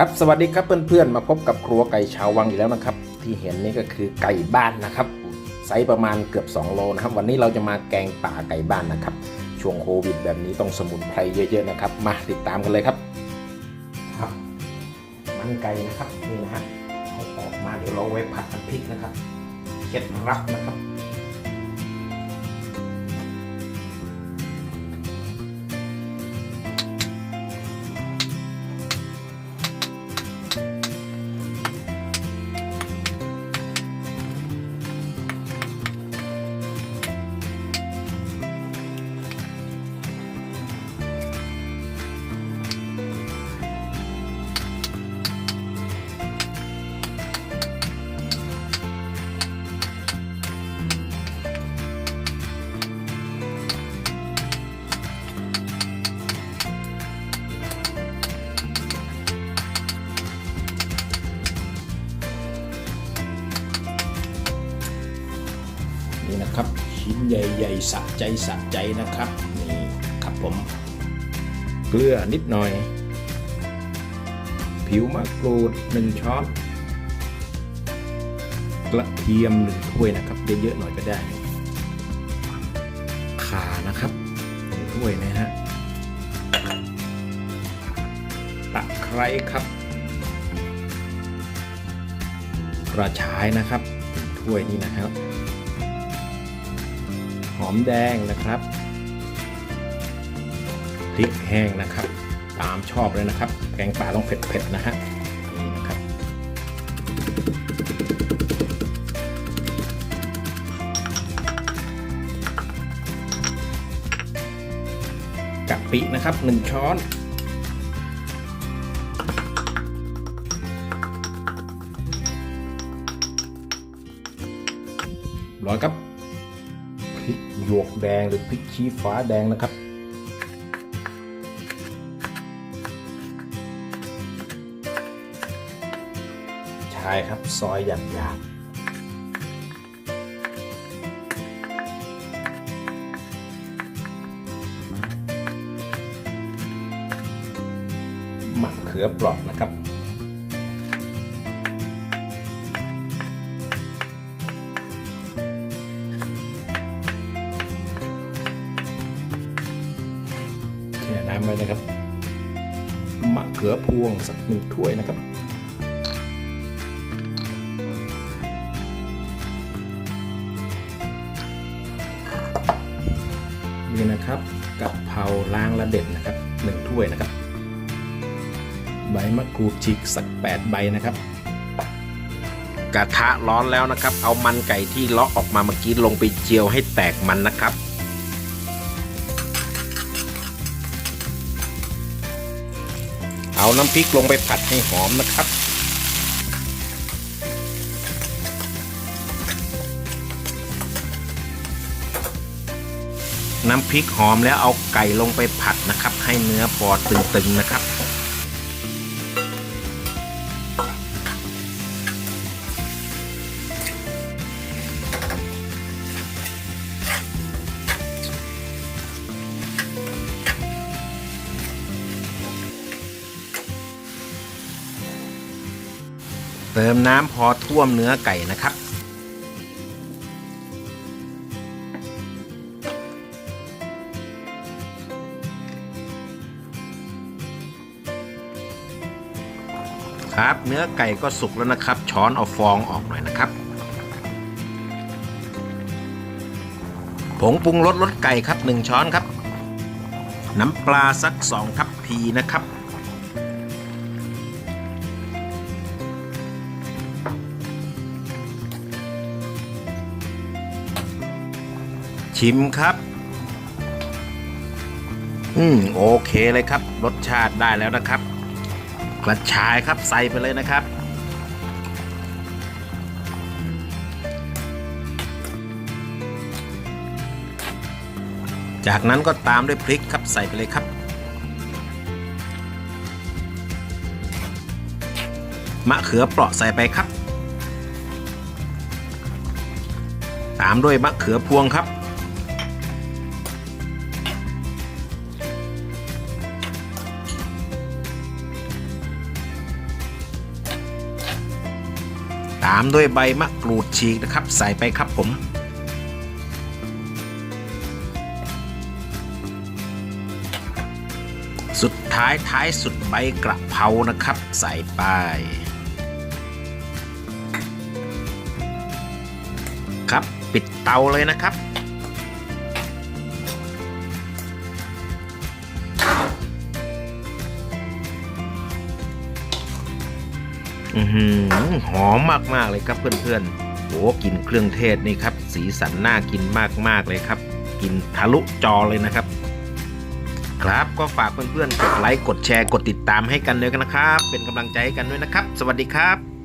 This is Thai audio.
ครับสวัสดีครับเพื่อนๆมาพบกับครัวไก่ชาววังอีกแล้วนะครับ ที่เห็นนี่ก็คือไก่บ้านนะครับไซส์ประมาณเกือบ 2 โลนะครับ วันนี้เราจะมาแกงป่าไก่บ้านนะครับ ช่วงโควิดแบบนี้ต้องสมุนไพรเยอะๆนะครับ มาติดตามกันเลยครับครับ มันไก่นะครับนี่นะฮะเอาออกมาเดี๋ยวเราไว้ผัดน้ำพริกนะครับเคล็ดลับนะครับ นะครับ ชิ้นใหญ่ๆสะใจสะใจนะครับนี่ครับผม เกลือนิดหน่อย ผิวมะกรูดหนึ่งช้อนกระเทียมหนึ่งถ้วยนะครับเยอะๆหน่อยก็ได้ข่านะครับหนึ่งถ้วยนะฮะตะไคร้ครับ กระชายนะครับหนึ่งถ้วยนี่นะครับ อมแดงนะครับพริกแห้งนะครับ ตามชอบเลยนะครับ แกงป่าต้องเผ็ดๆนะฮะนี่นะครับกะปินะครับหนึ่งช้อนร้อยครับ พริกหยวกแดงหรือพริกชี้ฟ้าแดงนะครับ ใช่ครับซอยหยาบหยาบมะเขือเปราะนะครับ ไว้นะครับ มะเขือพวงสักหนึ่งถ้วยนะครับ นี่นะครับกะเพราล้างละเด็ดนะครับหนึ่งถ้วยนะครับ ใบมะกรูดฉีกสักแปดใบนะครับ กระทะร้อนแล้วนะครับ เอามันไก่ที่เลาะออกมาเมื่อกี้ลงไปเจียวให้แตกมันนะครับ เอาน้ำพริกลงไปผัดให้หอมนะครับ น้ำพริกหอมแล้วเอาไก่ลงไปผัดนะครับ ให้เนื้อพอตึงๆนะครับ เติมน้ำพอท่วมเนื้อไก่นะครับ ครับเนื้อไก่ก็สุกแล้วนะครับ ช้อนเอาฟองออกหน่อยนะครับผงปรุงรสรสไก่ครับ 1 ช้อนครับ น้ำปลาสัก2ทัพพีนะครับ ชิมครับ อืมโอเคเลยครับ รสชาติได้แล้วนะครับ กระชายครับใส่ไปเลยนะครับ จากนั้นก็ตามด้วยพริกครับใส่ไปเลยครับมะเขือเปราะใส่ไปครับ ตามด้วยมะเขือพวงครับ ตามด้วยใบมะกรูดฉีกนะครับ ใส่ไปครับผม สุดท้ายท้ายสุดใบกระเพรานะครับ ใส่ไปครับ ปิดเตาเลยนะครับ หอมมากๆเลยครับเพื่อนๆโอ้กลินเครื่องเทศนี่ครับ สีสันน่ากินมากๆเลยครับ กินทะลุจอเลยนะครับ ครับก็ฝากเพื่อนๆกดไลค์กดแชร์กดติดตามให้กันเลยกันนะครับ เป็นกำลังใจให้กันด้วยนะครับ สวัสดีครับ